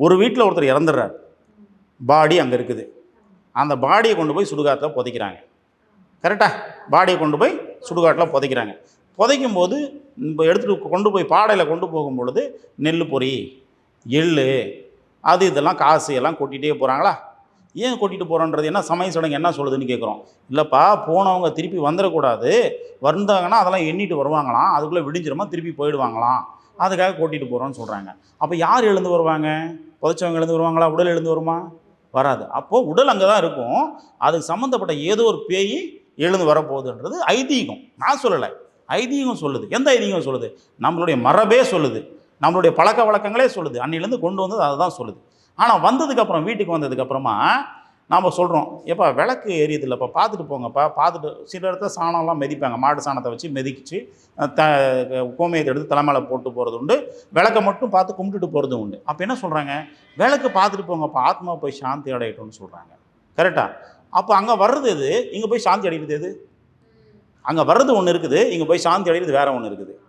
ஒரு வீட்டில் ஒருத்தர் இறந்துடுறார். பாடி அங்கே இருக்குது. அந்த பாடியை கொண்டு போய் சுடுகாட்டில் புதைக்கிறாங்க. கரெக்டாக பாடியை கொண்டு போய் சுடுகாட்டில் புதைக்கிறாங்க. புதைக்கும் போது இப்போ எடுத்துகிட்டு கொண்டு போய் பாடையில் கொண்டு போகும் பொழுது நெல் பொரி எள்ளு அது இதெல்லாம் காசு எல்லாம் கொட்டிகிட்டே போகிறாங்களா ஏன் கொட்டிட்டு போகிறோன்றது என்ன? சமய சடங்கு என்ன சொல்லுதுன்னு கேட்குறோம் இல்லைப்பா போனவங்க திருப்பி வந்துடக்கூடாது. வந்தாங்கன்னா அதெல்லாம் எண்ணிட்டு வருவாங்களாம். அதுக்குள்ளே விடிஞ்சிருமா திருப்பி போயிடுவாங்களாம். அதுக்காக கூட்டிகிட்டு போகிறோன்னு சொல்கிறாங்க அப்போ யார் எழுந்து வருவாங்க? புதைச்சவங்க எழுந்து வருவாங்களா? உடல் எழுந்து வருமா? வராது. அப்போது உடல் அங்கே தான் இருக்கும். அதுக்கு சம்மந்தப்பட்ட ஏதோ ஒரு பேய் எழுந்து வரப்போகுதுன்றது ஐதீகம். நான் சொல்லலை. ஐதீகம் சொல்லுது. எந்த ஐதீகம் சொல்லுது? நம்மளுடைய மரபே சொல்லுது. நம்மளுடைய பழக்க வழக்கங்களே சொல்லுது. அன்னிலேருந்து கொண்டு வந்தது அதை தான் சொல்லுது ஆனால் வந்ததுக்கப்புறம் வீட்டுக்கு வந்ததுக்கப்புறமா நாம் சொல்கிறோம் ஏப்பா விளக்கு எரியுது இல்லைப்பா பார்த்துட்டு போங்கப்பா பார்த்துட்டு சில இடத்துல சாணம்லாம் மிதிப்பாங்க. மாட்டு சாணத்தை வச்சு மிதிச்சு த கோமியத்தை எடுத்து தலைமையில போட்டு போகிறது உண்டு. விளக்கை மட்டும் பார்த்து கும்பிட்டுட்டு போகிறது உண்டு. அப்போ என்ன சொல்கிறாங்க விளக்கு பார்த்துட்டு போங்கப்பா ஆத்மா போய் சாந்தி அடையட்டும்னு சொல்கிறாங்க கரெக்டாக அப்போ அங்கே வர்றது எது? இங்கே போய் சாந்தி அடைகிறது எது? அங்கே வர்றது ஒன்று இருக்குது இங்கே போய் சாந்தி அடைகிறது வேறு ஒன்று இருக்குது.